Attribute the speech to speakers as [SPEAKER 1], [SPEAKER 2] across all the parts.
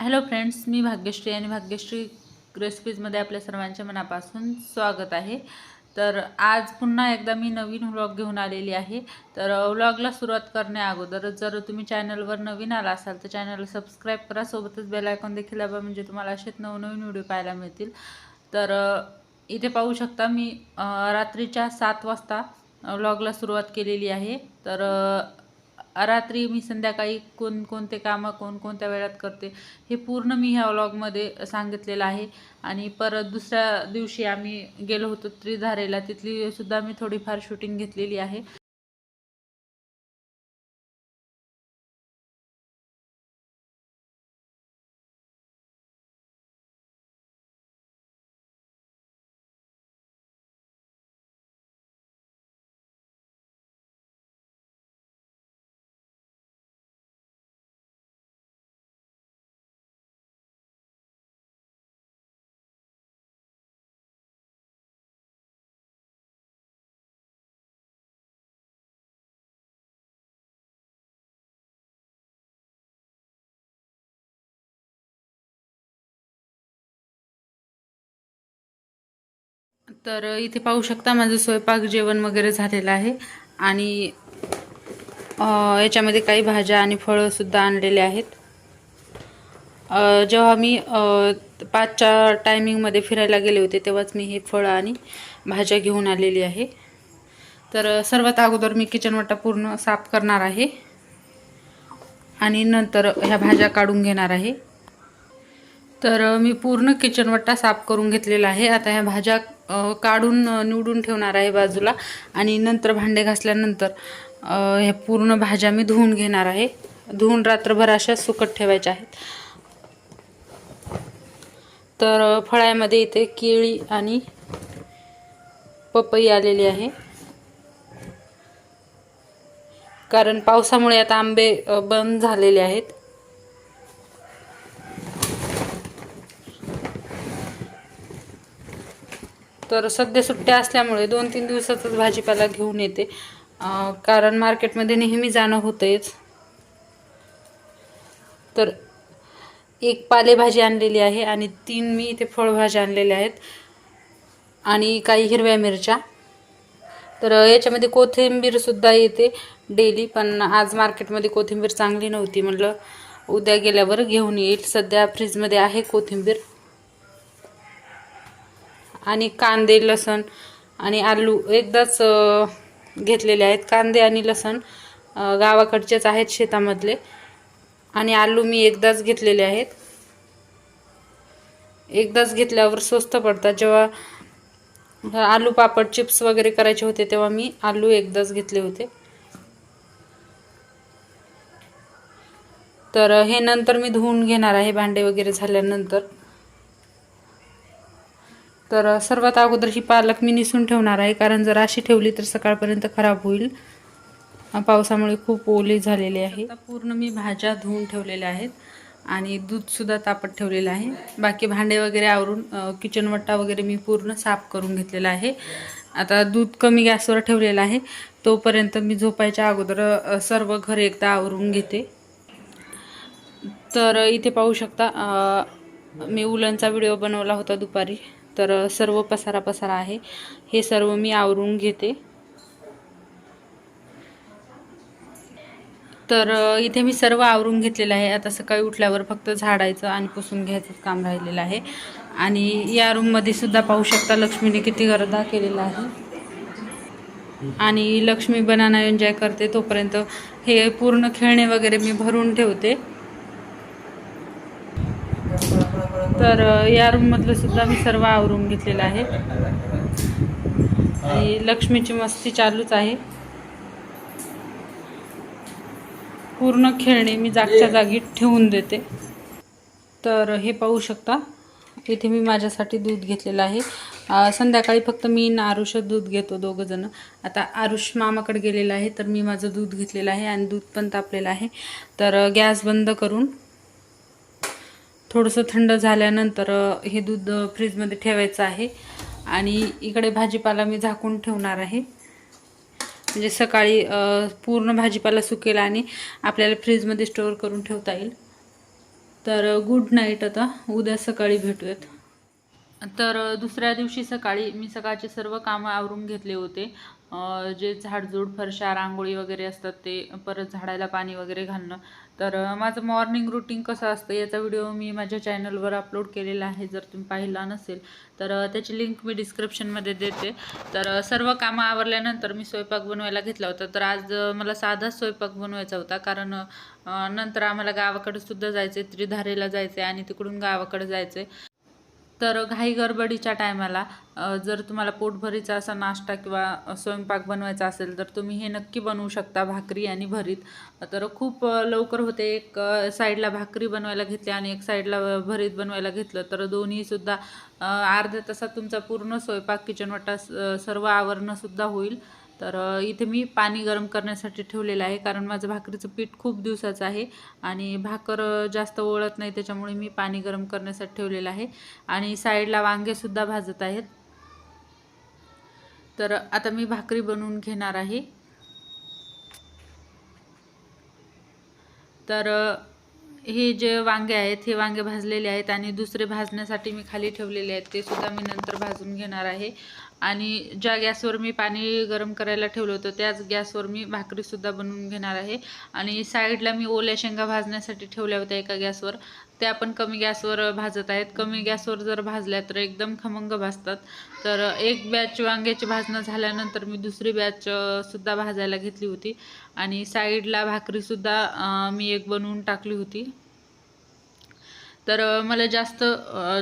[SPEAKER 1] Hello friends मी भाग्यश्री आणि भाग्यश्री रेसिपीजमध्ये आपल्या सर्वांच्या मनापासून स्वागत आहे. तर आज पुन्हा एकदा मी नवीन व्लॉग घेऊन आलेली आहे. तर व्लॉगला सुरुवात करण्याअगोदर जर तुम्ही चॅनलवर नवीन आला असाल तर चॅनलला सबस्क्राईब करा. सोबतच बेल आयकॉन देखील दाबा म्हणजे तुम्हाला असेच नवनवीन व्हिडिओ पाहायला मिळतील. तर इथे पाहू शकता मी रात्रीच्या सात वाजता व्लॉगला सुरुवात केलेली आहे. तर रात्री मी संध्याकाळी कोणकोणते कामं कोणकोणत्या वेळात करते हे पूर्ण मी ह्या व्लॉगमध्ये सांगितलेलं आहे. आणि परत दुसऱ्या दिवशी आम्ही गेलो होतो त्रिधारेला तिथली सुद्धा मी थोडीफार शूटिंग घेतलेली आहे. तर इथे पाहू शकता माझं स्वयंपाक जेवण वगैरे झालेलं आहे. आणि याच्यामध्ये काही भाज्या आणि फळंसुद्धा आणलेले आहेत. जेव्हा मी पाचच्या टायमिंगमध्ये फिरायला गेले होते तेव्हाच मी हे फळं आणि भाज्या घेऊन आलेली आहे. तर सर्वात अगोदर मी किचन वाटा पूर्ण साफ करणार आहे. आणि नंतर ह्या भाज्या काढून घेणार आहे. तर मी पूर्ण किचन साफ करून घेतलेला आहे. आता ह्या भाज्या काढून निवडून ठेवणार आहे बाजूला. आणि नंतर भांडे घासल्यानंतर ह्या पूर्ण भाज्या मी धुवून घेणार आहे. धुवून रात्रभर अशा सुकट ठेवायच्या आहेत. तर फळ्यामध्ये इथे केळी आणि पपई आलेली आहे. कारण पावसामुळे आता आंबे बंद झालेले आहेत. तर सध्या सुट्ट्या असल्यामुळे दोन तीन दिवसातच भाजीपाला घेऊन येते. कारण मार्केटमध्ये नेहमी जाणं होतंच तर एक पालेभाजी आणलेली आहे आणि तीन मी इथे फळभाज्या आणलेल्या आहेत. आणि काही हिरव्या मिरच्या. तर याच्यामध्ये कोथिंबीरसुद्धा येते डेली पण आज मार्केटमध्ये कोथिंबीर चांगली नव्हती म्हटलं उद्या गेल्यावर घेऊन येईल. सध्या फ्रीजमध्ये आहे कोथिंबीर. आणि कांदे लसण आणि आलू एकदाच घेतलेले आहेत. कांदे आणि लसण गावाकडचेच आहेत शेतामधले. आणि आलू मी एकदाच घेतलेले आहेत. एकदाच घेतल्यावर स्वस्त पडतात. जेव्हा आलू पापड चिप्स वगैरे करायचे होते तेव्हा मी आलू एकदाच घेतले होते. तर हे नंतर मी धुवून घेणार आहे. भांडे वगैरे झाल्यानंतर. तर सर्वात अगोदर ही पालक मी निसून ठेवणार आहे. कारण जर अशी ठेवली तर सकाळपर्यंत खराब होईल. पावसामुळे खूप ओली झालेली आहे. पूर्ण मी भाज्या धुवून ठेवलेल्या आहेत आणि दूधसुद्धा तापत ठेवलेलं आहे. बाकी भांडे वगैरे आवरून किचनवट्टा वगैरे मी पूर्ण साफ करून घेतलेला आहे. आता दूध कमी गॅसवर ठेवलेलं आहे. तोपर्यंत मी झोपायच्या अगोदर सर्व घर एकदा आवरून घेते. तर इथे पाहू शकता मी उलनचा व्हिडिओ बनवला होता दुपारी. तर सर्व पसारा पसारा आहे. हे सर्व मी आवरून घेते. तर इथे मी सर्व आवरून घेतलेलं आहे. आता सकाळी उठल्यावर फक्त झाडायचं आणि पुसून घ्यायचं काम राहिलेलं आहे. आणि या रूममध्ये सुद्धा पाहू शकता लक्ष्मीने किती गर्दा केलेला आहे. आणि लक्ष्मी बनाना एन्जॉय करते तोपर्यंत. हे पूर्ण खेळणे वगैरे मी भरून ठेवते. तर या रूममधलं सुद्धा मी सर्व आवरून घेतलेलं आहे. आणि लक्ष्मीची मस्ती चालूच आहे. पूर्ण खेळणे मी जागच्या जागी ठेवून देते. तर हे पाहू शकता इथे मी माझ्यासाठी दूध घेतलेलं आहे. संध्याकाळी फक्त मी न आरुष दूध घेतो दोघं जण. आता आरुष मामाकडे गेलेला आहे तर मी माझं दूध घेतलेलं आहे आणि दूध पण तापलेलं आहे. तर गॅस बंद करून थोडंसं थंड झाल्यानंतर हे दूध फ्रीजमध्ये ठेवायचं आहे. आणि इकडे भाजीपाला मी झाकून ठेवणार आहे. म्हणजे सकाळी पूर्ण भाजीपाला सुकेल आणि आपल्याला फ्रीजमध्ये स्टोअर करून ठेवता येईल. तर गुड नाईट आता. उद्या सकाळी भेटूयात. तर दुसऱ्या दिवशी सकाळी मी सकाळचे सर्व कामं आवरून घेतले होते. जे झाडझूड फरशा रांगोळी वगैरे असतात ते परत झाडाला पाणी वगैरे घालणं. तर माझं मॉर्निंग रुटीन कसं असतं याचा व्हिडिओ मी माझ्या चॅनलवर अपलोड केलेला आहे जर तुम्ही पाहिला नसेल. तर त्याची लिंक मी डिस्क्रिप्शनमध्ये देते. तर सर्व कामं आवरल्यानंतर मी स्वयंपाक बनवायला घेतला होता. तर आज मला साधाच स्वयंपाक बनवायचा होता. कारण नंतर आम्हाला गावाकडे सुद्धा जायचं आहे त्रिधारेला आहे आणि तिकडून गावाकडे आहे तर घाई गडबडीच्या टायमाला जर तुम्हाला पोटभरीचा असा नाश्ता किंवा स्वयंपाक बनवायचा असेल तर तुम्ही हे नक्की बनवू शकता भाकरी आणि भरीत. तर खूप लवकर होते. एक साईडला भाकरी बनवायला घेतली आणि एक साईडला भरीत बनवायला घेतलं. तर दोन्हीसुद्धा अर्ध्या तासात तुमचा पूर्ण स्वयंपाक किचनवाटा स- सर्व आवरणंसुद्धा होईल. तर इथे मी पाणी गरम करण्यासाठी ठेवलेलं आहे कारण माझं भाकरीचं पीठ खूप दिवसाचं आहे आणि भाकर जास्त ओळत नाही त्याच्यामुळे मी पाणी गरम करण्यासाठी ठेवलेलं आहे आणि साईडला वांगेसुद्धा भाजत आहेत. तर आता मी भाकरी बनवून घेणार आहे. तर हे जे वांगे आहेत हे वांगे भाजलेले आहेत आणि दुसरे भाजण्यासाठी मी खाली ठेवलेले आहेत ते सुद्धा मी नंतर भाजून घेणार आहे. आणि ज्या गॅसवर मी पाणी गरम करायला ठेवलं होतं त्याच गॅसवर मी भाकरीसुद्धा बनवून घेणार आहे. आणि साईडला मी ओल्या शेंगा भाजण्यासाठी ठेवल्या होत्या एका गॅसवर. त्या पण कमी गॅसवर भाजत आहेत. कमी गॅसवर जर भाजल्या तर एकदम खमंग भाजतात. तर एक बॅच वांग्याची भाजणं झाल्यानंतर मी दुसरी बॅच सुद्धा भाजायला घेतली होती. आणि साईडला भाकरीसुद्धा मी एक बनवून टाकली होती. तर मला जास्त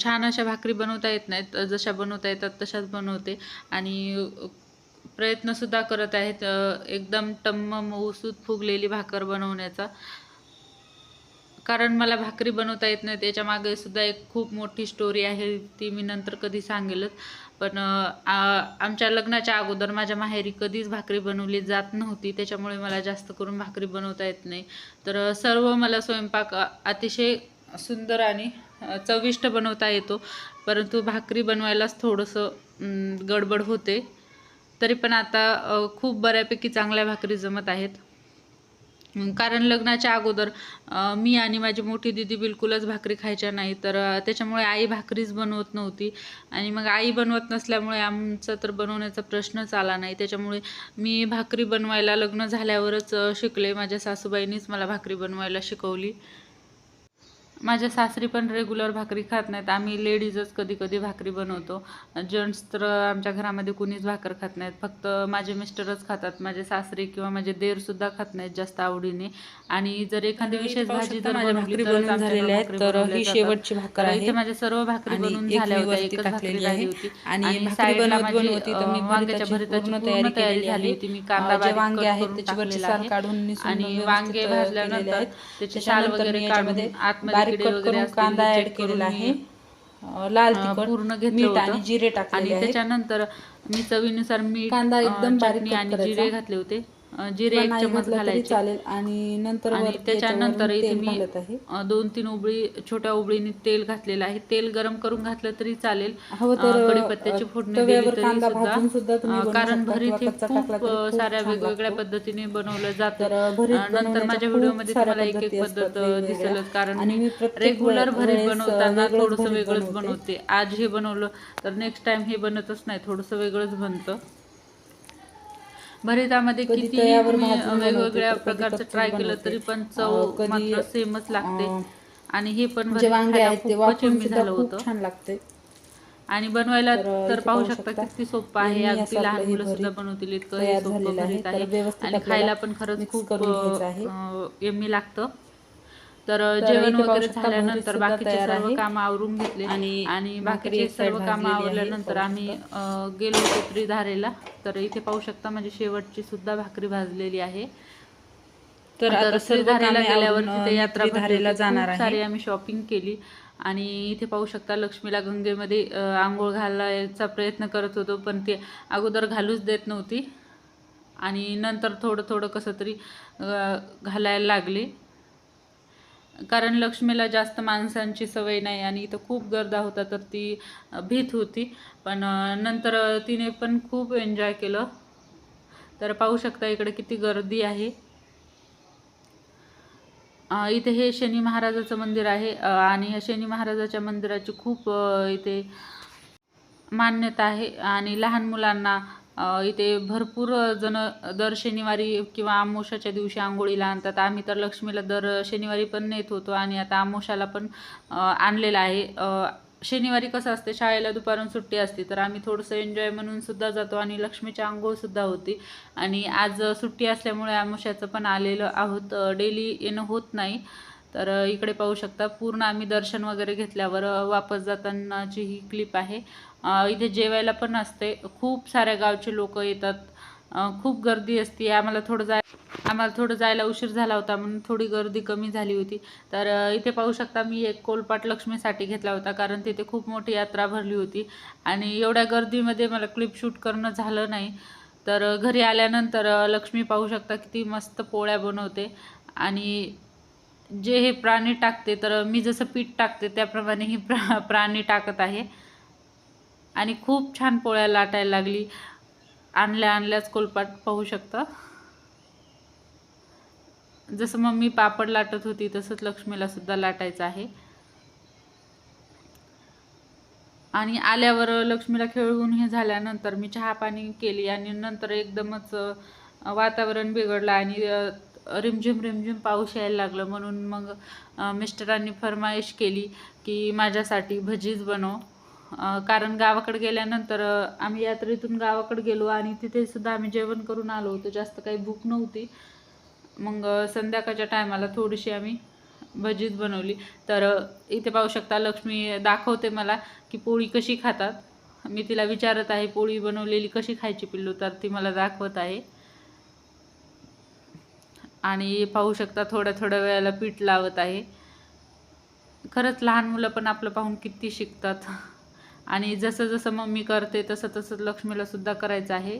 [SPEAKER 1] छान अशा भाकरी बनवता येत नाहीत. जशा बनवता येतात तशाच बनवते. आणि प्रयत्नसुद्धा करत आहेत एकदम टम्म मऊसूत फुगलेली भाकर बनवण्याचा. कारण मला भाकरी बनवता येत नाही त्याच्यामागे सुद्धा एक खूप मोठी स्टोरी आहे ती मी नंतर कधी सांगेलच. पण आ- आमच्या लग्नाच्या अगोदर माझ्या माहेरी कधीच भाकरी बनवली जात नव्हती त्याच्यामुळे मला जास्त करून भाकरी बनवता येत नाही. तर सर्व मला स्वयंपाक अतिशय सुंदर आणि चविष्ट बनवता येतो. परंतु भाकरी बनवायलाच थोडंसं गडबड होते. तरी पण आता खूप बऱ्यापैकी चांगल्या भाकरी जमत आहेत. कारण लग्नाच्या अगोदर मी आणि माझी मोठी दिदी बिलकुलच भाकरी खायच्या नाही तर त्याच्यामुळे आई भाकरीच बनवत नव्हती. आणि मग आई बनवत नसल्यामुळे आमचा तर बनवण्याचा प्रश्नच आला नाही. त्याच्यामुळे मी भाकरी बनवायला लग्न झाल्यावरच शिकले. माझ्या सासूबाईंनीच मला भाकरी बनवायला शिकवली. माझ्या सासरी पण रेग्युलर भाकरी खात नाहीत आम्ही लेडीजच कधी कधी भाकरी बनवतो जेंट्स तर आमच्या घरामध्ये कुणीच भाकर खात नाहीत फक्त माझे मिस्टरच खातात माझे सासरे किंवा माझे देरसुद्धा खात नाहीत जास्त आवडीने आणि जर एखादी
[SPEAKER 2] तर
[SPEAKER 1] विशेष भाजी बनवली
[SPEAKER 2] भाकरी बनवून आहेत.
[SPEAKER 1] भाकरी
[SPEAKER 2] तर ही. शेवटची भाकर
[SPEAKER 1] तर
[SPEAKER 2] आहे.
[SPEAKER 1] इथे माझ्या सर्व भाकरी बनवून झाल्या होत्या एकच भाकरी राहिली
[SPEAKER 2] आहे.
[SPEAKER 1] होती
[SPEAKER 2] आणि
[SPEAKER 1] साईडला माझी
[SPEAKER 2] तर
[SPEAKER 1] वांग्याच्या
[SPEAKER 2] भरीताची पूर्ण तयारी
[SPEAKER 1] झाली
[SPEAKER 2] आहे.
[SPEAKER 1] होती मी कांदा
[SPEAKER 2] वांगे आहेत त्याची
[SPEAKER 1] आहे
[SPEAKER 2] काढून
[SPEAKER 1] आणि वांगे भाजल्यानंतर. त्याची
[SPEAKER 2] त्याच्यानंतर
[SPEAKER 1] वगैरे काढून आतमध्ये
[SPEAKER 2] बारीक कट करून कांदा ऍड केलेला आहे. लाल तिखट
[SPEAKER 1] पूर्ण घेतलं
[SPEAKER 2] मीठ आणि जिरे
[SPEAKER 1] आणि
[SPEAKER 2] टाकलेले आहेत.
[SPEAKER 1] त्याच्यानंतर मी चवीनुसार मीठ
[SPEAKER 2] कांदा एकदम बारीक
[SPEAKER 1] आणि. जिरे घातले होते. जिरे एक चमच घालायचे.
[SPEAKER 2] चालेल. आणि नंतर
[SPEAKER 1] आणि त्याच्यानंतर इथे मी दोन तीन उबळी छोट्या उबळीने तेल घातलेलं आहे. तेल गरम करून घातलं तरी चालेल. अ, फोडणी दिली तरी सुद्धा. कारण भरीत हे खूप साऱ्या वेगवेगळ्या. पद्धतीने बनवलं जातं. नंतर माझ्या व्हिडिओमध्ये तुम्हाला एक एक
[SPEAKER 2] पद्धती.
[SPEAKER 1] दिसेलच. कारण मी रेग्युलर भरीत बनवताना थोडंसं वेगळंच.
[SPEAKER 2] बनवते.
[SPEAKER 1] आज हे बनवलं तर नेक्स्ट टाइम हे बनतच नाही. थोडंसं वेगळंच बनतं. भरितामध्ये तुम्ही
[SPEAKER 2] बनवते,
[SPEAKER 1] वेगवेगळ्या प्रकारचं ट्राय केलं. तरी पण चव मात्र सेमच लागते आणि हे पण खूपच यम्मी झालं होतं
[SPEAKER 2] छान लागते
[SPEAKER 1] आणि बनवायला
[SPEAKER 2] तर
[SPEAKER 1] पाहू शकता. किती सोपं आहे अगदी लहान मुलं सुद्धा बनवतील इतकं सोपं
[SPEAKER 2] आहे.
[SPEAKER 1] भरीत आणि खायला पण खरंच खूप. यम्मी लागतं तर जेवण वगैरे झाल्यानंतर बाकीचे सर्व. कामं आवरून घेतले
[SPEAKER 2] आणि
[SPEAKER 1] आणि बाकीचे सर्व कामं. आवरल्यानंतर आम्ही गेलो होतो त्रिधारेला तर इथे पाहू शकता माझी शेवटची सुद्धा भाकरी भाजलेली आहे
[SPEAKER 2] तर
[SPEAKER 1] त्रिधारेला
[SPEAKER 2] कामे
[SPEAKER 1] गेल्यावर तिथे यात्रा होती.
[SPEAKER 2] जाणार.
[SPEAKER 1] सारी आम्ही शॉपिंग केली आणि इथे पाहू शकता लक्ष्मीला गंगेमध्ये आंघोळ घालायचा प्रयत्न करत होतो पण ते अगोदर घालूच देत नव्हती आणि नंतर थोडं थोडं कसं तरी घालायला लागली कारण लक्ष्मीला जास्त माणसांची सवय नाही आणि इथं खूप गर्दा होता तर ती भीत होती. पण नंतर तिने पण खूप एन्जॉय केलं. तर पाहू शकता इकडे किती गर्दी आहे. इथे हे शनी महाराजाचं मंदिर आहे. आणि ह्या शनी महाराजाच्या मंदिराची खूप इथे मान्यता आहे. आणि लहान मुलांना इथे भरपूर जण दर शनिवारी किंवा आमोशाच्या दिवशी आंघोळीला आणतात. आम्ही तर लक्ष्मीला दर शनिवारी पण नेत होतो आणि आता आमोशाला पण आणलेलं आहे. शनिवारी कसं असते शाळेला दुपारून सुट्टी असते तर आम्ही थोडंसं एन्जॉय म्हणून सुद्धा जातो आणि लक्ष्मीची आंघोळसुद्धा होती. आणि आज सुट्टी असल्यामुळे आमोशाचं पण आलेलं आहोत. डेली येणं होत नाही. तर इकडे पाहू शकता पूर्ण आम्ही दर्शन वगैरे घेतल्यावर वापस जातानाची ही क्लिप आहे. इथे जेवायला पण असते. खूप साऱ्या गावचे लोक येतात. खूप गर्दी असते. आम्हाला थोडं जाय आम्हाला थोडं जायला उशीर झाला होता म्हणून थोडी गर्दी कमी झाली होती. तर इथे पाहू शकता मी एक कोलपाट लक्ष्मीसाठी घेतला होता कारण तिथे खूप मोठी यात्रा भरली होती. आणि एवढ्या गर्दीमध्ये मला क्लिप शूट करणं झालं नाही. तर घरी आल्यानंतर लक्ष्मी पाहू शकता किती मस्त पोळ्या बनवते. आणि जे हे प्राणी टाकते तर मी जसं पीठ टाकते त्याप्रमाणे ही प्रा प्राणी टाकत आहे. आणि खूप छान पोळ्या लाटायला लागली. आणल्या आणल्याच कोलपाट पाहू शकता. जसं मम्मी पापड लाटत होती तसंच लक्ष्मीला सुद्धा लाटायचं आहे. आणि आल्यावर लक्ष्मीला खेळवून हे झाल्यानंतर मी चहा पाणी केली आणि नंतर एकदमच वातावरण बिघडलं आणि रिमझिम रिमझिम पाऊस यायला लागलं. म्हणून मग मिस्टरांनी फरमाईश केली की माझ्यासाठी भजीच बनव. कारण गावाकडे गेल्यानंतर आम्ही यात्रेतून गावाकडे गेलो आणि तिथेसुद्धा आम्ही जेवण करून आलो होतो. जास्त काही भूक नव्हती. मग संध्याकाळच्या टायमाला थोडीशी आम्ही भजीच बनवली. तर इथे पाहू शकता लक्ष्मी दाखवते मला की पोळी कशी खातात. मी तिला विचारत आहे पोळी बनवलेली कशी खायची पिल्लू? तर ती मला दाखवत आहे. आणि पाहू शकता थोड्या थोड्या वेळाला पीठ लावत आहे. खरंच लहान मुलं पण आपलं पाहून किती शिकतात. आणि जसं जसं मम्मी करते तसं तसं लक्ष्मीला सुद्धा करायचं आहे.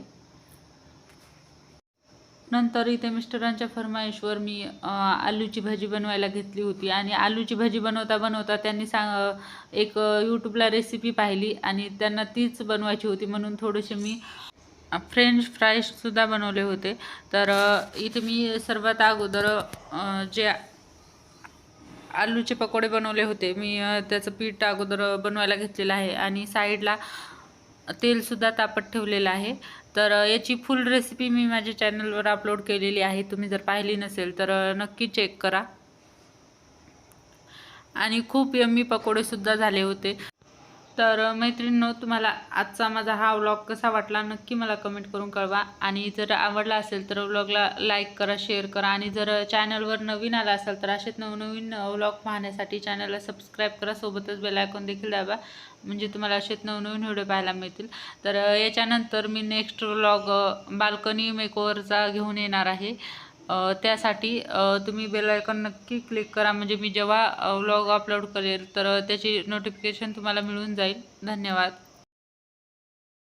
[SPEAKER 1] नंतर इथे मिस्टरांच्या फरमाईशवर मी आलूची भाजी बनवायला घेतली होती. आणि आलूची भाजी बनवता बनवता त्यांनी सांग एक यूट्यूबला रेसिपी पाहिली. आणि त्यांना तीच बनवायची होती. म्हणून थोडेसे मी फ्रेंच फ्राईजसुद्धा बनवले होते. तर इथे मी सर्वात अगोदर जे आलूचे पकोडे बनवले होते मी त्याचं पीठ अगोदर बनवायला घेतलेलं आहे. आणि साईडला तेलसुद्धा तापत ठेवलेलं आहे. तर याची फुल रेसिपी मी माझ्या चॅनलवर अपलोड केलेली आहे. तुम्ही जर पाहिली नसेल तर नक्की चेक करा. आणि खूप यम्मी पकोडेसुद्धा झाले होते. तर मैत्रिणींनो तुम्हाला आजचा माझा हा व्लॉग कसा वाटला नक्की मला कमेंट करून कळवा. आणि जर आवडला असेल तर व्लॉगला लाईक करा शेअर करा. आणि जर चॅनलवर नवीन आला असेल तर असेच नवनवीन व्लॉग पाहण्यासाठी चॅनलला सबस्क्राईब करा. सोबतच बेलायकॉन देखील दाबा. म्हणजे तुम्हाला असेच नवनवीन व्हिडिओ पाहायला मिळतील. तर याच्यानंतर मी नेक्स्ट व्लॉग बाल्कनी मेकओव्हरचा घेऊन येणार आहे. त्यासाठी तुम्ही बेल आयकॉन नक्की क्लिक करा. म्हणजे मी जेव्हा व्लॉग अपलोड करेल तर त्याची नोटिफिकेशन तुम्हाला मिळून जाईल. धन्यवाद.